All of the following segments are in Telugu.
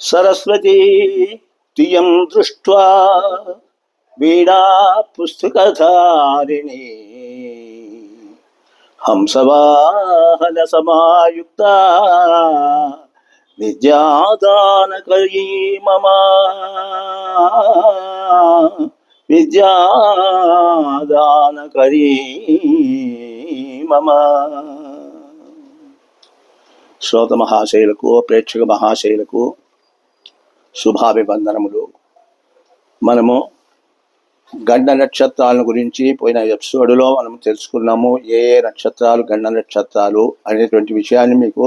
సరస్వతీ తియం దృష్ట్వా వీణా పుస్తకధారిణి. హంసవాహన సమాయుక్త విద్యాదానకరీ మమ. విద్యాదానకరీ మమ. శ్రోత మహాశైలకు ప్రేక్షక మహాశైలకు శుభాభివందనములు. మనము గండ నక్షత్రాలను గురించి పోయిన ఎపిసోడ్లో మనం తెలుసుకున్నాము ఏ ఏ నక్షత్రాలు గండ నక్షత్రాలు అనేటువంటి విషయాన్ని మీకు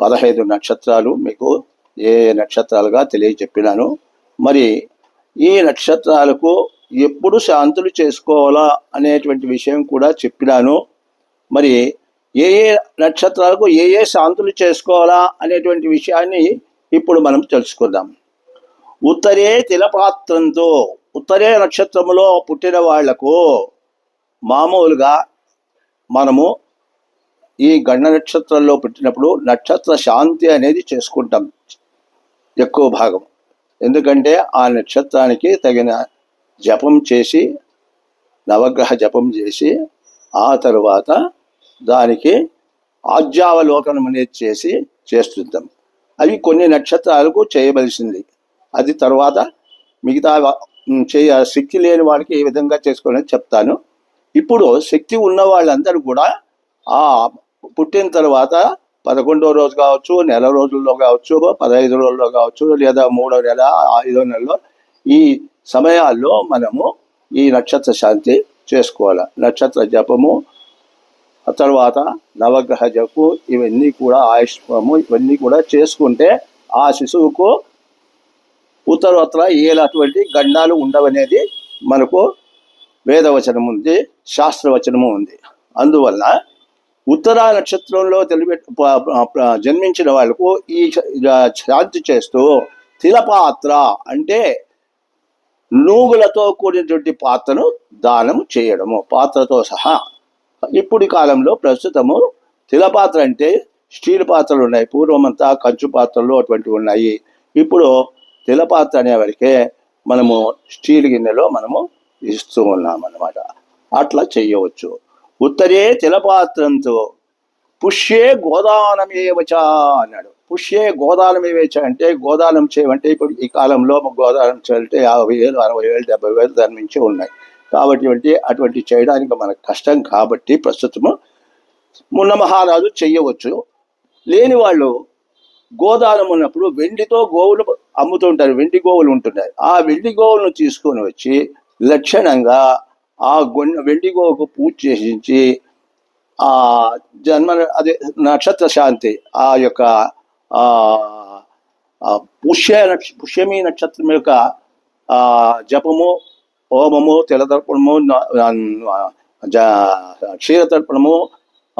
పదహైదు నక్షత్రాలు మీకు ఏ ఏ నక్షత్రాలుగా తెలియజెప్పినాను. మరి ఈ నక్షత్రాలకు ఎప్పుడు శాంతులు చేసుకోవాలా అనేటువంటి విషయం కూడా చెప్పినాను. మరి ఏ ఏ నక్షత్రాలకు ఏ ఏ శాంతులు చేసుకోవాలా అనేటువంటి విషయాన్ని ఇప్పుడు మనం తెలుసుకుందాం. ఉత్తరే తిలపాత్రంతో ఉత్తరే నక్షత్రములో పుట్టిన వాళ్ళకు మామూలుగా మనము ఈ గండ నక్షత్రంలో పుట్టినప్పుడు నక్షత్ర శాంతి అనేది చేసుకుంటాం. ఎక్కువ భాగం. ఎందుకంటే ఆ నక్షత్రానికి తగిన జపం చేసి నవగ్రహ జపం చేసి ఆ తరువాత దానికి ఆజ్యావలోకనం అనేది చేసి చేస్తుంటాం. అవి కొన్ని నక్షత్రాలకు చేయవలసింది. అది తర్వాత మిగతా చేయ శక్తి లేని వాడికి ఏ విధంగా చేసుకోవాలని చెప్తాను. ఇప్పుడు శక్తి ఉన్న వాళ్ళందరూ కూడా ఆ పుట్టిన తర్వాత పదకొండో రోజు కావచ్చు నెల రోజుల్లో కావచ్చు పదహైదు రోజుల్లో కావచ్చు లేదా మూడో నెల ఐదో నెలలో ఈ సమయాల్లో మనము ఈ నక్షత్ర శాంతి చేసుకోవాలి. నక్షత్ర జపము తర్వాత నవగ్రహ జపు ఇవన్నీ కూడా ఆయుష్మము ఇవన్నీ కూడా చేసుకుంటే ఆ శిశువుకు ఉత్తరోత్తర ఏలాంటి గండాలు ఉండవనేది మనకు వేదవచనం ఉంది శాస్త్రవచనము ఉంది. అందువల్ల ఉత్తరా నక్షత్రంలో తెలిపె జన్మించిన వాళ్ళకు ఈ శాంతి చేస్తూ తిలపాత్ర అంటే నూగులతో కూడినటువంటి పాత్రను దానం చేయడము పాత్రతో సహా ఇప్పుడు కాలంలో ప్రస్తుతము తిలపాత్ర అంటే స్టీల్ పాత్రలు ఉన్నాయి. పూర్వమంతా కంచు పాత్రలు అటువంటివి ఉన్నాయి. ఇప్పుడు తిలపాత్ర అనేవరకే మనము స్టీల్ గిన్నెలో మనము ఇస్తూ ఉన్నాం అన్నమాట అట్లా చేయవచ్చు. ఉత్తరే తిలపాత్రంతో పుష్యే గోదానమేవచ అన్నాడు. పుష్యే గోదానమేవచ అంటే గోదానం చేయమంటే ఇప్పుడు ఈ కాలంలో గోదానం చేయాలంటే యాభై వేలు అరవై వేలు డెబ్బై వేలు దాని ఉన్నాయి. కాబట్టి వంటి అటువంటి చేయడానికి మనకు కష్టం కాబట్టి ప్రస్తుతము మున్న మహారాజు చెయ్యవచ్చు లేని వాళ్ళు గోదానం ఉన్నప్పుడు వెండితో గోవులు అమ్ముతుంటారు వెండి గోవులు ఉంటున్నాయి. ఆ వెండి గోవులను తీసుకొని వచ్చి లక్షణంగా ఆ గొన్న వెండి గోవుకు పూజ చేసించి ఆ జన్మ అదే నక్షత్ర శాంతి ఆ యొక్క పుష్య నక్ష పుష్యమి నక్షత్రం యొక్క జపము హోమము తెలతర్పణము క్షీరతర్పణము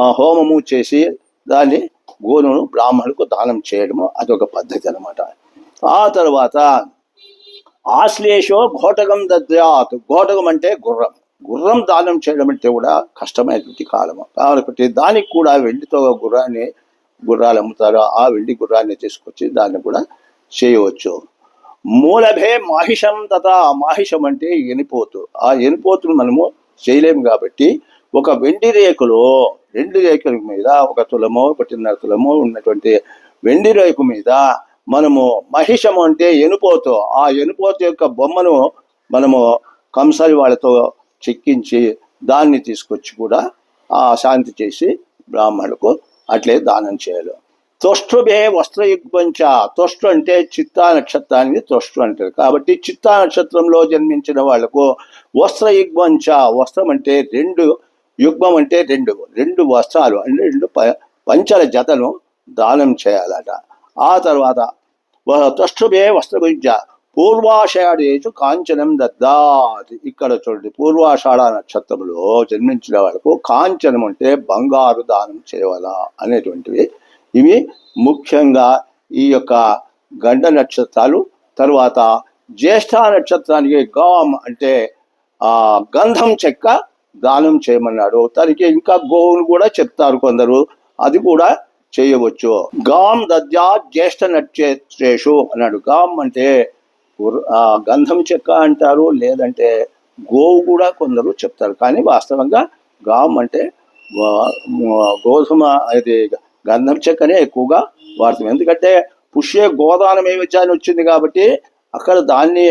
హోమము చేసి దాన్ని గోనును బ్రాహ్మణులకు దానం చేయడము అదొక పద్ధతి అన్నమాట. ఆ తర్వాత ఆశ్లేషో ఘోటకం దద్యాత్. ఘోటకం అంటే గుర్రం. గుర్రం దానం చేయడం అంటే కూడా కష్టమైనటువంటి కాలము. కాబట్టి దానికి కూడా వెండితో గుర్రాన్ని గుర్రాలు అమ్ముతారు. ఆ వెండి గుర్రాన్ని తీసుకొచ్చి దాన్ని కూడా చేయవచ్చు. మూలభే మాహిషం తథా మాహిషం అంటే ఎనిపోతు. ఆ ఎనిపోతును మనము చేయలేము కాబట్టి ఒక వెండి రేకులో రెండు రేకుల మీద ఒక తులమో ఒకటిన్నర తులమో ఉన్నటువంటి వెండి రేకు మీద మనము మహిషము అంటే ఎనుపోతు. ఆ ఎనుపోతు యొక్క బొమ్మను మనము కంసాలి వాళ్ళతో చెక్కించి దాన్ని తీసుకొచ్చి కూడా ఆ శాంతి చేసి బ్రాహ్మణులకు అట్లే దానం చేయాలి. తొష్టుభే వస్త్రయుగ్మంచ. తొష్టు అంటే చిత్తా నక్షత్రానికి తొష్టు అంటారు. కాబట్టి చిత్తా నక్షత్రంలో జన్మించిన వాళ్ళకు వస్త్రయుగ్మంచ. వస్త్రం అంటే రెండు యుగ్మం అంటే రెండు రెండు వస్త్రాలు అంటే రెండు ప- పంచల జతను దానం చేయాలట. ఆ తర్వాత తుష్టుభే వస్త్రభుజ పూర్వాషాఢేషు కాంచనం దద్దాది ఇక్కడ చూడండి పూర్వాషాఢ నక్షత్రంలో జన్మించిన వాళ్ళకు కాంచనం అంటే బంగారు దానం చేయవలా అనేటువంటివి ఇవి ముఖ్యంగా ఈ యొక్క గండ నక్షత్రాలు తర్వాత జ్యేష్ఠ నక్షత్రానికి గామ్ అంటే గంధం చెక్క దానం చేయమన్నాడు. తనకి ఇంకా గోవును కూడా చెప్తారు కొందరు. అది కూడా చేయవచ్చు. గాం దద్యా జ్యేష్ఠ నక్షత్రేషు అన్నాడు. గాం అంటే గంధం చెక్క అంటారు లేదంటే గోవు కూడా కొందరు చెప్తారు. కానీ వాస్తవంగా గాం అంటే గోధుమ ఇది గంధం చెక్కనే ఎక్కువగా వాడతాం. ఎందుకంటే పుష్య గోదానం ఏమిచ్చాని వచ్చింది కాబట్టి అక్కడ దాన్ని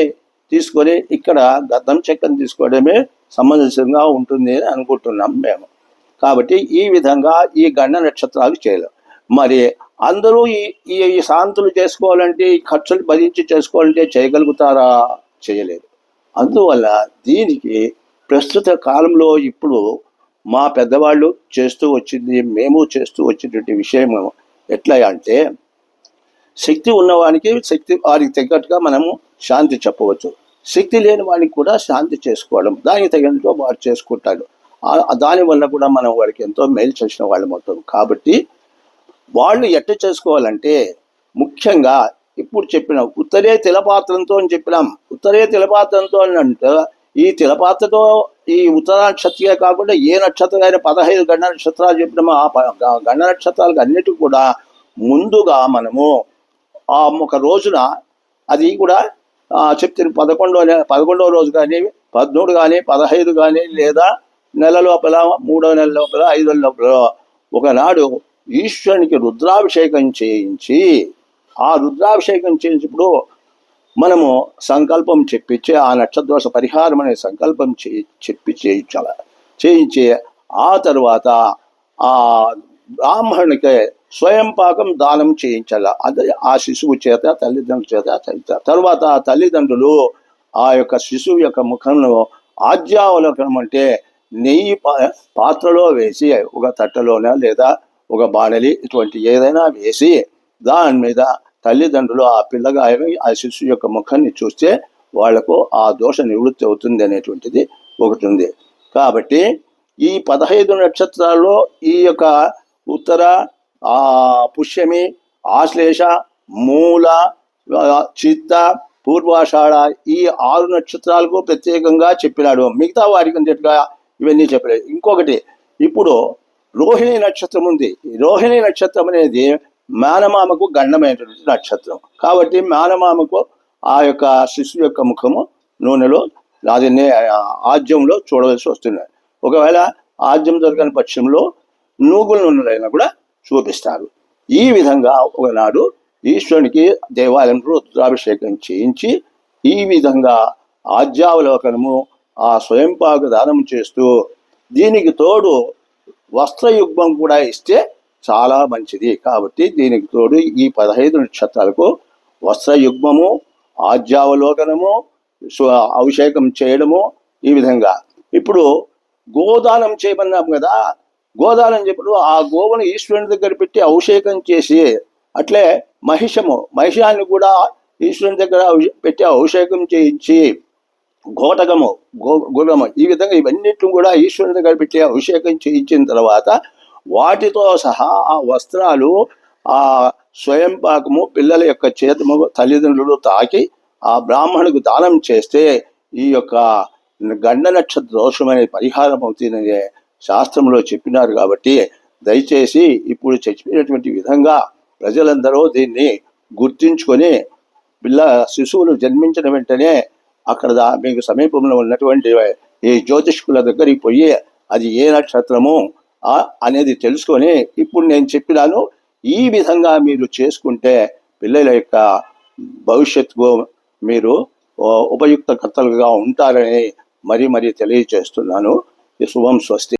తీసుకొని ఇక్కడ గంధం చెక్కను తీసుకోవడమే సమంజసంగా ఉంటుంది అని అనుకుంటున్నాం మేము. కాబట్టి ఈ విధంగా ఈ గండ నక్షత్రాలు చేయలేం. మరి అందరూ ఈ ఈ శాంతులు చేసుకోవాలంటే ఈ ఖర్చులు భరించి చేసుకోవాలంటే చేయగలుగుతారా? చేయలేదు. అందువల్ల దీనికి ప్రస్తుత కాలంలో ఇప్పుడు మా పెద్దవాళ్ళు చేస్తూ వచ్చింది మేము చేస్తూ వచ్చినటువంటి విషయం ఎట్లా అంటే శక్తి ఉన్నవానికి శక్తి వారికి తగ్గట్టుగా మనము శాంతి చెప్పవచ్చు. శక్తి లేని వాడికి కూడా శాంతి చేసుకోవడం దానికి తగినట్టు వాడు చేసుకుంటాడు. దానివల్ల దాని వల్ల కూడా మనం వాడికి ఎంతో మేలు చేసిన వాళ్ళం అవుతాం. కాబట్టి వాళ్ళు ఎట్ట చేసుకోవాలంటే ముఖ్యంగా ఇప్పుడు చెప్పిన ఉత్తరే తిలపాత్రంతో అని చెప్పినాం. ఉత్తరే తిలపాత్రంతో అని అంటే ఈ తిలపాత్రతో ఈ ఉత్తర నక్షత్రమే కాకుండా ఏ నక్షత్రం అయినా పదహైదు గండ నక్షత్రాలు చెప్పినామో ఆ గణ గండ నక్షత్రాలకు అన్నిటికీ కూడా ముందుగా మనము ఆ ఒక రోజున అది కూడా చెప్తే పదకొండో నెల పదకొండవ రోజు కానీ పదమూడు కానీ పదహైదు కానీ లేదా నెల లోపల మూడో నెల లోపల ఐదో లోపల ఒకనాడు ఈశ్వరునికి రుద్రాభిషేకం చేయించి ఆ రుద్రాభిషేకం చేయించినప్పుడు మనము సంకల్పం చెప్పించి ఆ నక్షత్రదోష పరిహారం అనే సంకల్పం చే చెప్పి చేయించాల చేయించి ఆ తర్వాత ఆ బ్రాహ్మణునికి స్వయం పాకం దానం చేయించాల. అది ఆ శిశువు చేత తల్లిదండ్రుల చేత తర్వాత ఆ తల్లిదండ్రులు ఆ యొక్క శిశువు యొక్క ముఖంలో ఆజ్యావలోకనం అంటే నెయ్యి పా- పాత్రలో వేసి ఒక తట్టలోన లేదా ఒక బాణలి ఇటువంటి ఏదైనా వేసి దాని మీద తల్లిదండ్రులు ఆ పిల్లగాయని ఆ శిశువు యొక్క ముఖాన్ని చూస్తే వాళ్ళకు ఆ దోష నివృత్తి అవుతుంది అనేటువంటిది ఒకటి ఉంది. కాబట్టి ఈ పదహైదు నక్షత్రాల్లో ఈ యొక్క ఉత్తర ఆ పుష్యమి ఆశ్లేష మూల చిత్త పూర్వాషాఢ ఈ ఆరు నక్షత్రాలకు ప్రత్యేకంగా చెప్పినాడు. మిగతా వారికి అన్నిటిగా ఇవన్నీ చెప్పలేదు. ఇంకొకటి ఇప్పుడు రోహిణి నక్షత్రం ఉంది. ఈ రోహిణి నక్షత్రం అనేది మేనమామకు గండమైనటువంటి నక్షత్రం. కాబట్టి మేనమామకు ఆ యొక్క శిశువు యొక్క ముఖము నూనెలో అది ఆద్యంలో ఆజ్యంలో చూడవలసి వస్తున్నాయి ఒకవేళ ఆజ్యం దొరకని పక్షంలో నూగుల నూనెలైనా కూడా చూపిస్తారు. ఈ విధంగా ఒకనాడు ఈశ్వరునికి దేవాలయం రుద్రాభిషేకం చేయించి ఈ విధంగా ఆజ్యావలోకనము ఆ స్వయంపాక దానం చేస్తూ దీనికి తోడు వస్త్రయుగ్మం కూడా ఇస్తే చాలా మంచిది. కాబట్టి దీనికి తోడు ఈ పదహైదు నక్షత్రాలకు వస్త్రయుగ్మము ఆజ్యావలోకనము అభిషేకం చేయడము ఈ విధంగా. ఇప్పుడు గోదానం చేయమన్నాం కదా. గోదానం చెప్పినప్పుడు ఆ గోవును ఈశ్వరుని దగ్గర పెట్టి అభిషేకం చేసి అట్లే మహిషము మహిషాన్ని కూడా ఈశ్వరుని దగ్గర పెట్టి అభిషేకం చేయించి ఘోటకము గో గుర్రము ఈ విధంగా ఇవన్నిటిని కూడా ఈశ్వరుని దగ్గర పెట్టి అభిషేకం చేయించిన తర్వాత వాటితో సహా ఆ వస్త్రాలు ఆ స్వయం పాకము పిల్లల యొక్క చేతము తల్లిదండ్రులు తాకి ఆ బ్రాహ్మణుకు దానం చేస్తే ఈ యొక్క గండ నక్షత్ర దోషం అనే పరిహారం అవుతుందని శాస్త్రంలో చెప్పినారు కాబట్టి దయచేసి ఇప్పుడు చెప్పినటువంటి విధంగా ప్రజలందరూ దీన్ని గుర్తించుకొని పిల్ల శిశువులు జన్మించిన వెంటనే అక్కడ దా- మీకు సమీపంలో ఉన్నటువంటి ఈ జ్యోతిష్కుల దగ్గరికి పోయి అది ఏ నక్షత్రము అనేది తెలుసుకొని ఇప్పుడు నేను చెప్పినాను ఈ విధంగా మీరు చేసుకుంటే పిల్లల యొక్క భవిష్యత్తుకు మీరు ఉపయుక్తకర్తలుగా ఉపయుక్త కర్తలుగా ఉంటారని మరీ మరీ తెలియజేస్తున్నాను. ఈ శుభం స్వస్తి.